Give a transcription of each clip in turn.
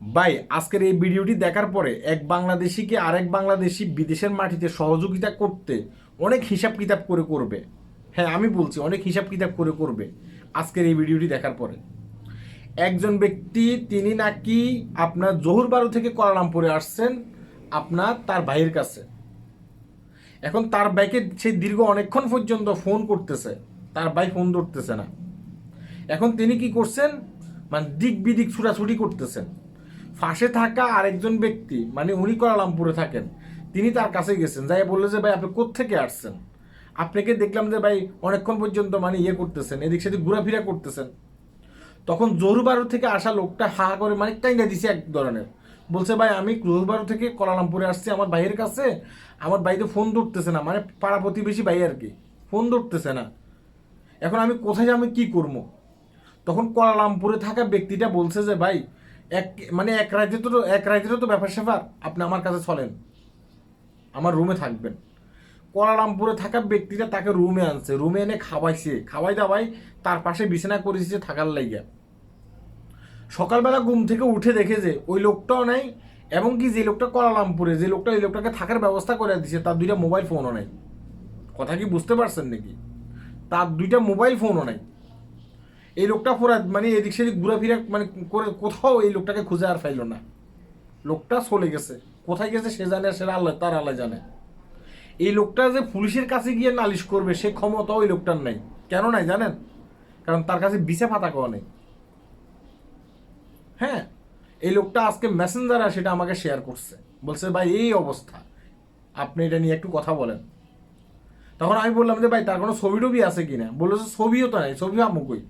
ভাই, আজকের এই ভিডিওটি দেখার পরে এক বাংলাদেশিকে আরেক বাংলাদেশি বিদেশের মাটিতে সহযোগিতা করতে অনেক হিসাব কিতাব করে করবে। হ্যাঁ আমি বলছি, অনেক হিসাব কিতাব করে করবে আজকের এই ভিডিওটি দেখার পরে। একজন ব্যক্তি, তিনি নাকি আপনার জহুরবারু থেকে কোয়ালালামপুরে আসছেন, আপনার তার ভাইয়ের কাছে। এখন তার ভাইকে সে দীর্ঘ অনেকক্ষণ পর্যন্ত ফোন করতেছে, তার ভাই ফোন ধরতেছে না। এখন তিনি কি করছেন? মানে দিক বিদিক ছুটাছুটি করতেছেন। ফাঁসে থাকা আরেকজন ব্যক্তি মানে উনি কোয়ালালামপুরে থাকেন, তিনি তার কাছে গেছেন যাই বলল যে, ভাই, আপনি কোত্থেকে আসছেন? আপনাকে দেখলাম যে, ভাই, অনেকক্ষণ পর্যন্ত মানে ইয়ে করতেছেন, এদিক সেদিক ঘোরাফেরা করতেছেন। তখন জোরবারু থেকে আসা লোকটা হা করে মানে টাইনা দিছে এক ধরনের। বলছে, ভাই, আমি জোরবারু থেকে কলালামপুরে আসছি, আমার ভাইয়ের কাছে, আমার ভাই তো ফোন ধরতেছে না মানে পাড়া প্রতিবেশী ভাই আর কি, ফোন ধরতেছে না। এখন আমি কোথায় আমি কি করব? তখন কোয়ালালামপুরে থাকা ব্যক্তিটা বলছে যে, ভাই এক মানে এক রাজ্যে তো, এক রাজ্যেরও তো ব্যাপার স্যাপার। আপনি আমার কাছে চলেন। আমার রুমে থাকবেন। কোয়ালালামপুরে থাকা ব্যক্তিটা তাকে রুমে আনছে। রুমে এনে খাওয়াইছে। খাওয়াই দাওয়াই তার পাশে বিছানা করেছে থাকার লাইগা। সকালবেলা ঘুম থেকে উঠে দেখে যে ওই লোকটাও নাই এবং কি যে লোকটা কোয়ালালামপুরে যে লোকটা ওই লোকটাকে থাকার ব্যবস্থা করে দিছে, তার দুইটা মোবাইল ফোনও নাই। কথা কি বুঝতে পারছেন নাকি? তার দুইটা মোবাইল ফোনও নাই। এই লোকটা পুরা মানে এদিক সেদিক ঘুরাফিরা মানে করে কোথাও এই লোকটাকে খুঁজে আর পাইল না। লোকটা চলে গেছে। কোথায় গেছে সে জানে, সেটা আল্লাহ, তার আল্লাহ জানে। এই লোকটা যে পুলিশের কাছে গিয়ে নালিশ করবে, সে ক্ষমতা ওই লোকটার নাই। কেন নাই জানেন? কারণ তার কাছে বিছে ফাতা কওয়া নেই। হ্যাঁ এই লোকটা আজকে মেসেঞ্জারে সেটা আমাকে শেয়ার করছে। বলছে, ভাই, এই অবস্থা। আপনি এটা নিয়ে একটু কথা বলেন। তখন আমি বললাম যে, ভাই, তার কোনো ছবি টবি আছে কিনা? বলল যে, ছবিও তো নাই ছবি আমু কই?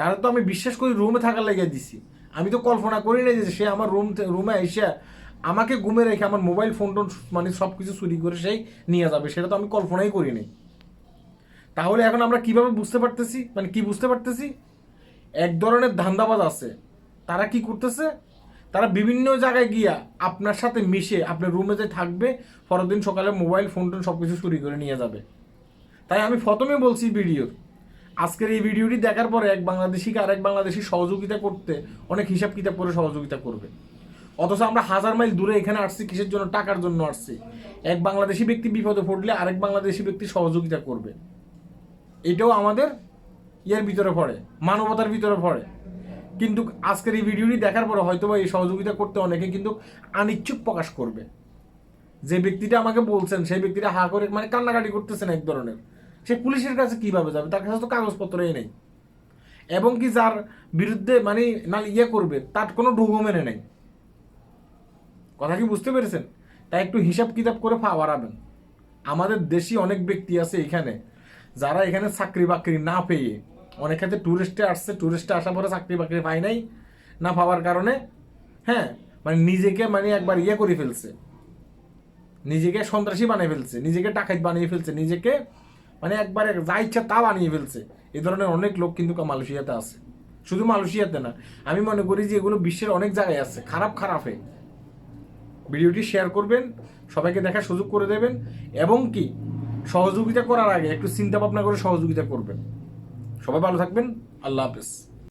তারা তো আমি বিশ্বাস করি রুমে থাকার লেগে দিছি। আমি তো কল্পনা করি না যে সে আমার রুম রুমে এসে আমাকে ঘুমে রেখে আমার মোবাইল ফোন টোন মানে সব কিছু চুরি করে সেই নিয়ে যাবে, সেটা তো আমি কল্পনাই করি করিনি তাহলে এখন আমরা কীভাবে বুঝতে পারতেছি? মানে কি বুঝতে পারতেছি? এক ধরনের ধান্দাবাজ আছে। তারা কি করতেছে? তারা বিভিন্ন জায়গায় গিয়া আপনার সাথে মিশে আপনার রুমে যে থাকবে, পরের দিন সকালে মোবাইল ফোন টোন সব কিছু চুরি করে নিয়ে যাবে। তাই আমি প্রথমে বলছি ভিডিওর আজকের এই ভিডিওটি দেখার পরে এক বাংলাদেশিকে আরেক বাংলাদেশি সহযোগিতা করতে অনেক হিসাব কিতাব করে সহযোগিতা করবে। অথচ আমরা হাজার মাইল দূরে এখানে আসছি, কিসের জন্য? টাকার জন্য আসছি। এক বাংলাদেশি ব্যক্তি বিপদে পড়লে আরেক বাংলাদেশি ব্যক্তি সহযোগিতা করবে। এটাও আমাদের ইয়ের ভিতরে পড়ে, মানবতার ভিতরে পড়ে। কিন্তু আজকের এই ভিডিওটি দেখার পরে হয়তো বা এই সহযোগিতা করতে অনেকে কিন্তু আনিচ্ছুক প্রকাশ করবে। যে ব্যক্তিটা আমাকে বলছেন, সেই ব্যক্তিটা হা করে মানে কান্নাকাটি করতেছেন এক ধরনের। সে পুলিশের কাছে কীভাবে যাবে? তার কাছে তো কাগজপত্রই নেই। এবং কি যার বিরুদ্ধে মানে না ইয়ে করবে, তার কোনো ডকুমেন্টে নেই। কথা কি বুঝতে পেরেছেন? তাই একটু হিসাব কিতাব করে পাওয়ারাবেন আমাদের দেশি অনেক ব্যক্তি আছে এখানে, যারা এখানে চাকরি বাকরি না পেয়ে, অনেক ক্ষেত্রে ট্যুরিস্টে আসছে ট্যুরিস্টে আসার পরে চাকরি বাকরি পায় নাই, না পাওয়ার কারণে হ্যাঁ মানে নিজেকে মানে একবার ইয়ে করে ফেলছে। নিজেকে সন্ত্রাসী বানিয়ে ফেলছে, নিজেকে টাকাইত বানিয়ে ফেলছে, নিজেকে মানে একবারে যা ইচ্ছা তা বানিয়ে ফেলছে। এ ধরনের অনেক লোক কিন্তু মালয়েশিয়াতে আছে। শুধু মালয়েশিয়াতে না, আমি মনে করি যে এগুলো বিশ্বের অনেক জায়গায় আছে, খারাপ খারাপে ভিডিওটি শেয়ার করবেন, সবাইকে দেখার সুযোগ করে দেবেন, এবং কি, সহযোগিতা করার আগে একটু চিন্তা ভাবনা করে সহযোগিতা করবেন। সবাই ভালো থাকবেন, আল্লাহ হাফেজ।